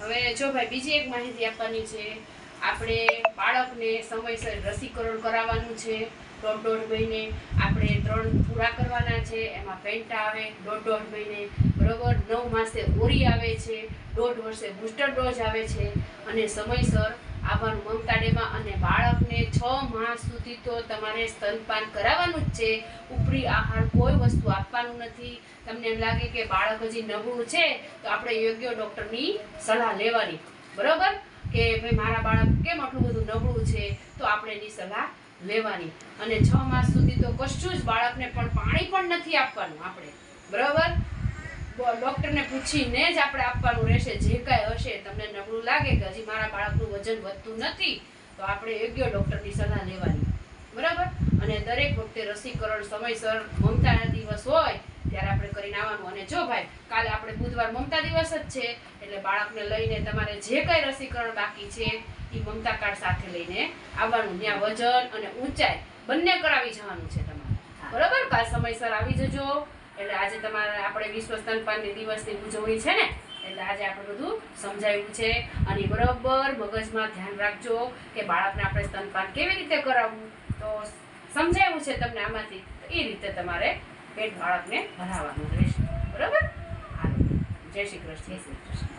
હવે જો ભાઈ બીજી એક માહિતી આપવાની છે. આપણે બાળકને સમયસર રસીકરણ કરાવવાનું છે. દોઢ દોઢ મહિને આપણે ત્રણ પૂરા કરવાના છે. એમાં પેન્ટા આવે દોઢ દોઢ મહિને બરોબર નવ માસે ઓરી આવે છે. દોઢ વર્ષે બૂસ્ટર ડોઝ આવે છે. અને સમયસર આવવાનું મમતા ડેમાં અને બાળકને છ માસ સુધી તો તમારે સ્તનપાન કરાવવાનું જ છે. ઉપરી આહાર કોઈ વસ્તુ આપવાનું નથી. તમને એમ લાગે કે બાળક હજી નબળું છે, તો આપણે યોગ્ય ડૉક્ટરની સલાહ લેવાની. બરાબર? કે ભાઈ મારા બાળક કેમ આટલું બધું નબળું છે, તો આપણે એની સલાહ લેવાની. અને છ માસ સુધી તો કશું જ બાળકને પણ પાણી પણ નથી આપવાનું આપણે. બરાબર? ડૉક્ટરને પૂછીને જ આપણે આપવાનું રહેશે. જે કાંઈ હશે, તમને નબળું લાગે કે હજી મારા બાળકનું વજન વધતું નથી તો આપણે યોગ્ય ડૉક્ટરની સલાહ લેવાની. બરાબર? અને દરેક વખતે રસીકરણ સમયસર મમતાના દિવસ હોય ત્યારે આપણે કરીને આવવાનું. અને જો ભાઈ કાલે આપણે બુધવાર મમતા દિવસ જ છે એટલે બાળકને લઈને તમારે જે કંઈ રસીકરણ બાકી છે એ મમતા કાર્ડ સાથે લઈને આવવાનું. ત્યાં વજન અને ઊંચાઈ બંને કરાવી જવાનું છે તમારે. બરાબર? કાલ સમયસર આવી જજો. એટલે આજે તમારે આપણે વિશ્વ સ્તનપાન દિવસની ઉજવણી છે ને એટલે આજે આપણે બધું સમજાવ્યું છે. અને બરાબર મગજમાં ધ્યાન રાખજો કે બાળકને આપણે સ્તનપાન કેવી રીતે કરાવવું. તો સમજાવ્યું છે તમને આમાંથી એ રીતે તમારે પેટ બાળકને ભરાવવાનું રહેશે. બરાબર? હાલો. જય શ્રી કૃષ્ણ. જય શ્રી કૃષ્ણ.